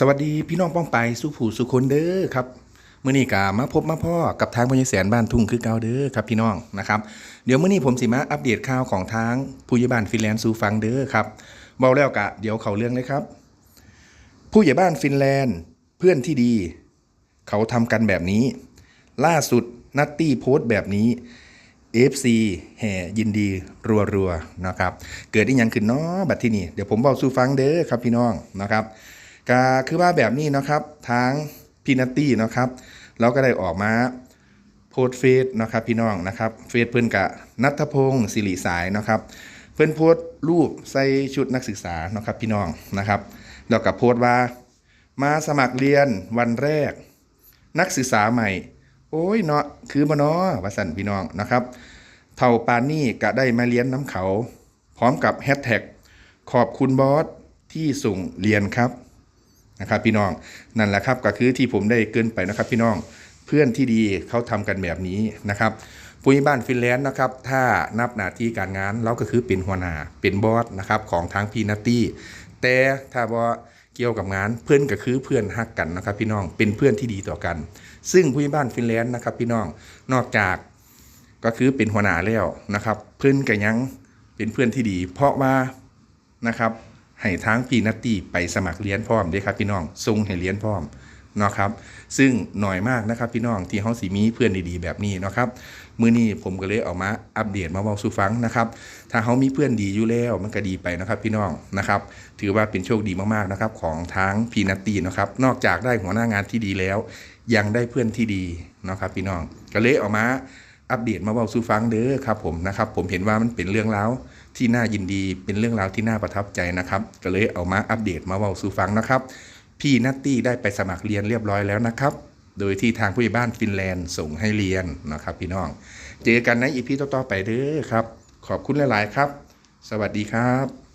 สวัสดีพี่น้องป้องไปสุผู้สุคนเด้อครับมื้อนี้ก็มาพบมาพ่อกับทางพญแสนบ้านทุ่งคือเก่าเด้อครับพี่น้องนะครับเดี๋ยวมื้อนี้ผมสิมาอัปเดตข่าวของทางผู้ใหญ่บ้านฟินแลนด์สู่ฟังเด้อครับเบาแล้วกะเดี๋ยวเขาเรื่องเลยครับ ผู้ใหญ่บ้านฟินแลนด์เพื่อนที่ดี เขาทำกันแบบนี้ ล่าสุดนัตตี้โพสต์แบบนี้ FC แห่ยินดีรัวๆนะครับเกิดอีหยังขึ้นเนาะบัดที่นี่เดี๋ยวผมบอกสู่ฟังเด้อครับพี่น้องนะครับ ก็คือว่าแบบนี้นะครับทางพีนัตตี้นะครับเราก็ได้ออกมาโพสเฟซนะครับพี่น้องนะครับเฟซเพื่อนกะนัทพงศ์สิริสายนะครับ เพื่อนโพสรูปใส่ชุดนักศึกษานะครับพี่น้องนะครับแล้วก็โพสว่า มาสมัครเรียนวันแรก นักศึกษาใหม่ โอ้ยเนาะคือบ่เนาะว่าสั่นพี่น้องนะครับ เท่าปานนี่ก็ได้มาเรียนน้ำเขา พร้อมกับแฮชแท็กขอบคุณบอสที่ส่งเรียนครับ นะครับพี่น้องนั่นแหละครับก็คือที่ผมได้เกินไปนะครับพี่น้องเพื่อนที่ดีเขาทำกันแบบนี้นะครับผู้ใหญ่บ้านฟินแลนด์นะครับถ้านับหน้าที่การงานเราก็คือเป็นหัวหน้าเป็นบอสนะครับของทางพีนัตตี้แต่ถ้าบ่าเกี่ยวกับงานเพื่อนก็คือเพื่อนฮักกันนะครับพี่น้องเป็นเพื่อนที่ดีต่อกัน ซึ่งผู้ใหญ่บ้านฟินแลนด์นะครับพี่น้องนอกจากก็คือเป็นหัวหน้าแล้วนะครับ เพื่อนก็ยังเป็นเพื่อนที่ดี เพราะว่านะครับ ให้ทางพี่นัตตี้ไปสมัครเรียนพร้อมด้ครับพี่น้องทรงให้เรียนพร้อมเนาะครับ ซึ่งหน่อยมากนะครับพี่น้องที่เขาสีมีเพื่อนดีๆแบบนี้เนาะครับมื้อนี้ผมก็เลยเออกมาอัปเดตมาเว้าสู่ฟังนะครับถ้าเขามีเพื่อนดีอยู่แล้วมันก็ดีไปนะครับพี่น้องนะครับ ถือว่าเป็นโชคดีมากๆนะครับของทางพีนัตตี้นะครับนอกจากได้หัวหน้างานที่ดีแล้ว ยังได้เพื่อนที่ดีเนาะครับพี่น้องก็เลยเออกมา อัปเดตมาเว้าสู่ฟังเด้อครับผมนะครับผมเห็นว่ามันเป็นเรื่องราวที่น่ายินดีเป็นเรื่องราวที่น่าประทับใจนะครับ ก็เลยเอามาอัปเดตมาเว้าสู่ฟังนะครับ พี่นัตตี้ได้ไปสมัครเรียนเรียบร้อยแล้วนะครับ โดยที่ทางผู้ใหญ่บ้านฟินแลนด์ส่งให้เรียนนะครับ พี่น้อง เจอกันในอีพีต่อๆไปเด้อครับ ขอบคุณหลาย ๆ ครับ สวัสดีครับ